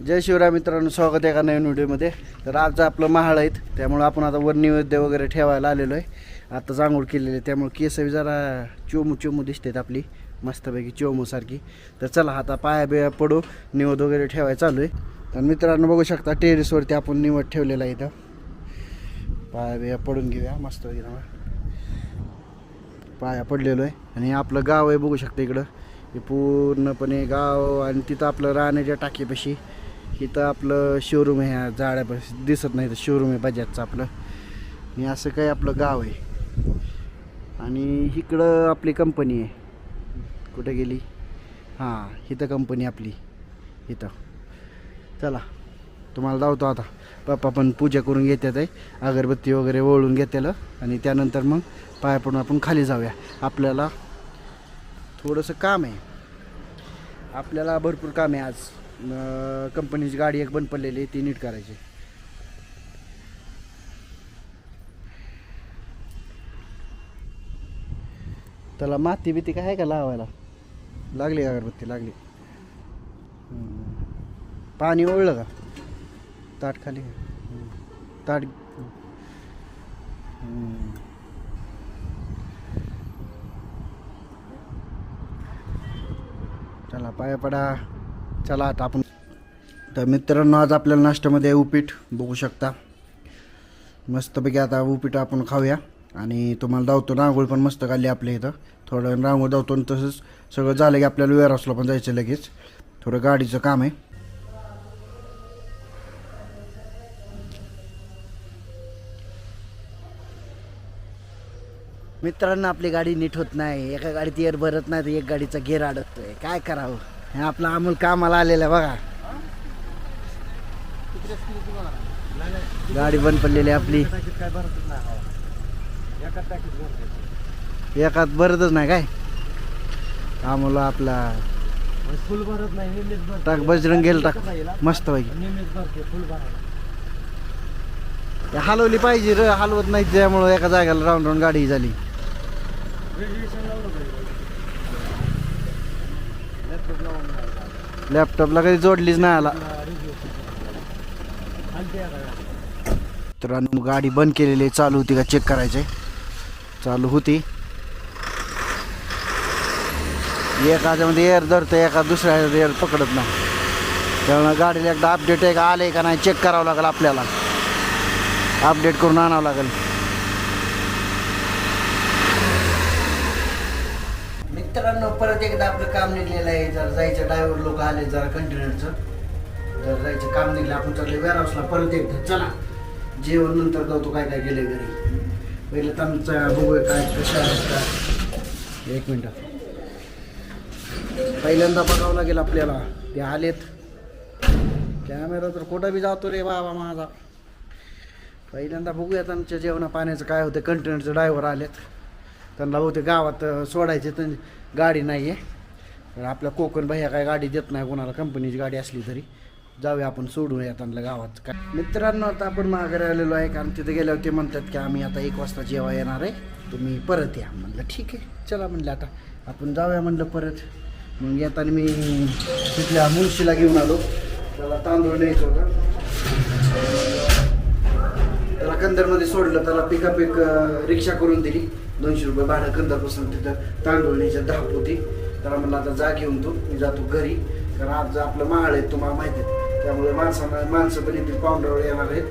जय शिवराय मित्रांनो स्वागत आहे का नवीन व्हिडिओमध्ये. तर आज आपलं महाळ आहेत त्यामुळं आपण आता वर नैवेद्य वगैरे ठेवायला आलेलो आहे. आता जांभूळ केलेली आहे त्यामुळे केस जरा चोमू चोमू दिसतात आपली. मस्तपैकी चोमूसारखी तर चला आता पाया बिया पडू निवद वगैरे ठेवायला चालू आहे. तर मित्रांनो बघू शकता टेरेसवरती आपण निवड ठेवलेला आहे इथं. पाया बिया पडून घेऊया मस्तपैकी पाया पडलेलो आहे. आणि आपलं गाव आहे बघू शकता इकडं. हे पूर्णपणे गाव आणि तिथं आपलं राहण्याच्या टाकीपाशी इथं आपलं शोरूम आहे ह्या दिसत नाही तर शोरूम आहे बजाजचं आपलं. आणि असं काही आपलं गाव आहे. आणि इकडं आपली कंपनी आहे. कुठे गेली? हां इथं कंपनी आपली. इथं. चला तुम्हाला धावतो आता. पप्पा पण पूजा करून घेतात आहे. अगरबत्ती वगैरे ओळून घेतलं आणि त्यानंतर मग पाया पडून आपण खाली जाऊया. आपल्याला थोडंसं काम आहे. आपल्याला भरपूर काम आहे आज कंपनीची गाडी एक बंद पडलेली आहे ती नीट करायची. त्याला माती बिती काय आहे का लावायला? लागली अगरबत्ती? लागली. पाणी ओळलं का? ताट खाली. ताट चला पाया पडा. चला आता आपण. तर मित्रांनो आज आपल्याला नाश्त्यामध्ये आहे उपीट बघू शकता. मस्तपैकी आता उपीट आपण खाऊया. आणि तुम्हाला धावतो रांगोळी पण मस्त काढली आपल्या इथं. थोडं रांगोळी धावतो आणि तसंच सगळं झालं की आपल्याला वेअरहाऊसला पण जायचं लगेच. थोडं गाडीचं काम आहे. मित्रांनो आपली गाडी नीट होत नाही. एका गाडीत एअर भरत नाही तर एक गाडीचा गेअर अडकतोय. काय करावं? हे आपला अमोल कामाला आलेला आहे बघा. गाडी बंद पडलेली आहे आपली. एकात भरतच नाही काय? अमोल आपला फुल भरत नाही टाक बजरंग गेल टाक. मस्त पैकी. हलवली पाहिजे र हलवत नाही त्यामुळं एका जागेला राऊंड राऊंड गाडी झाली. लॅपटॉपला कधी जोडलीच नाही आला. आणि तर गाडी बंद केलेली आहे. चालू होती का चेक करायचे. चालू होती. एकाच्यामध्ये एअर धरतं एका दुसऱ्या एअर पकडत नाही. त्यामुळे गाडीला एकदा अपडेट आहे का आले का नाही चेक करावं लागेल आपल्याला. अपडेट करून आणावं लागेल. मित्रांनो परत एकदा आपलं काम निघलेलं आहे. जरा जायचं ड्रायव्हर लोक आले जरा कंटेनरचं जर जायचं काम निघलं आपण चालले वेअरहाऊसला परत एकदा चला. जेवण नंतर जाऊ काय काय गेले घरी. पहिलं त्यांचं बघूया काय कशा आहेत काय एक मिनटं. पहिल्यांदा बघावं लागेल आपल्याला. ते आलेत. कॅमेरा तर कुठं बी जातो रे बाबा माझा. पहिल्यांदा बघूयात आमच्या जेवणा पाण्याचं काय होतं. कंटेनरचं ड्रायव्हर आलेत. त्यांना बहुतेक गावात सोडायचे तर गाडी नाही आहे आपल्या कोकण भैया काय गाडी देत नाही कोणाला कंपनीची गाडी असली तरी. जाऊया आपण सोडूया त्यांना गावात. काय? मित्रांनो आता आपण माघारी आलेलो आहे कारण तिथे गेल्यावर ते म्हणतात की आम्ही आता एक वाजता जेव्हा येणार आहे. तुम्ही परत या. म्हणलं ठीक आहे. चला म्हणलं आता. आपण जाऊया म्हणलं परत. मग येताना मी तिथल्या मुळशीला घेऊन आलो. त्याला तांदूळ न्यायचं होता. कंदरमध्ये सोडलं त्याला पिकअप एक रिक्षा करून दिली. दोनशे रुपये भाडं कंदरपासून तिथं तांदूळ न्यायच्या धाप होती त्याला म्हणलं आता जा घेऊन तू मी जातो घरी. कारण आज आपलं माळ आहे तुम्हाला माहिती आहे. त्यामुळे माणसांना माणसं पण येतील पाहुण्यावर येणार आहेत.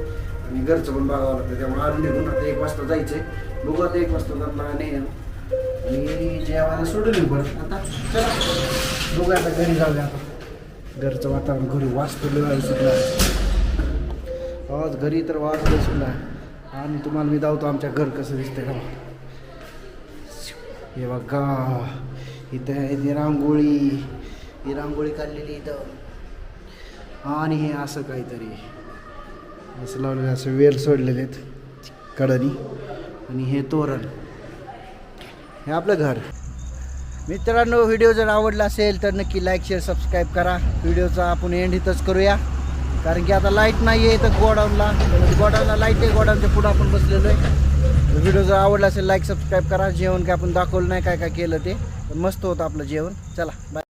आणि घरचं पण बघावं लागतं. त्यामुळे आलो निघून आता एक वाजता जायचंय. बघू आता एक वाजता त्यांना ने आणि जेवायला सोडून येऊ आता चला. आता घरी जाऊया आता घरचं वातावरण घरी वाचतो सुटलं आज घरी तर वाज सुद्धा आणि तुम्हाला मी दावतो आमच्या घर कसं दिसतंय का हे बघा इथं आहे रांगोळी. ही रांगोळी काढलेली इथं. आणि हे असं काहीतरी. असं लावलेलं असं वेल सोडलेले आहेत कडनी आणि हे तोरण. हे आपलं घर. मित्रांनो व्हिडिओ जर आवडला असेल तर नक्की लाईक शेअर सबस्क्राईब करा. व्हिडिओचा आपण एंड इथंच करूया. कारण की आता लाइट नाही आहे तर गोडाऊनला गोडाऊनला लाइट आहे गोडाऊनच्या पुढं आपण बसलेलो आहे. व्हिडिओ जर आवडला असेल लाईक सबस्क्राईब करा. जेवण काय आपण दाखवलं नाही काय काय केलं ते मस्त होतं आपलं जेवण. चला बाय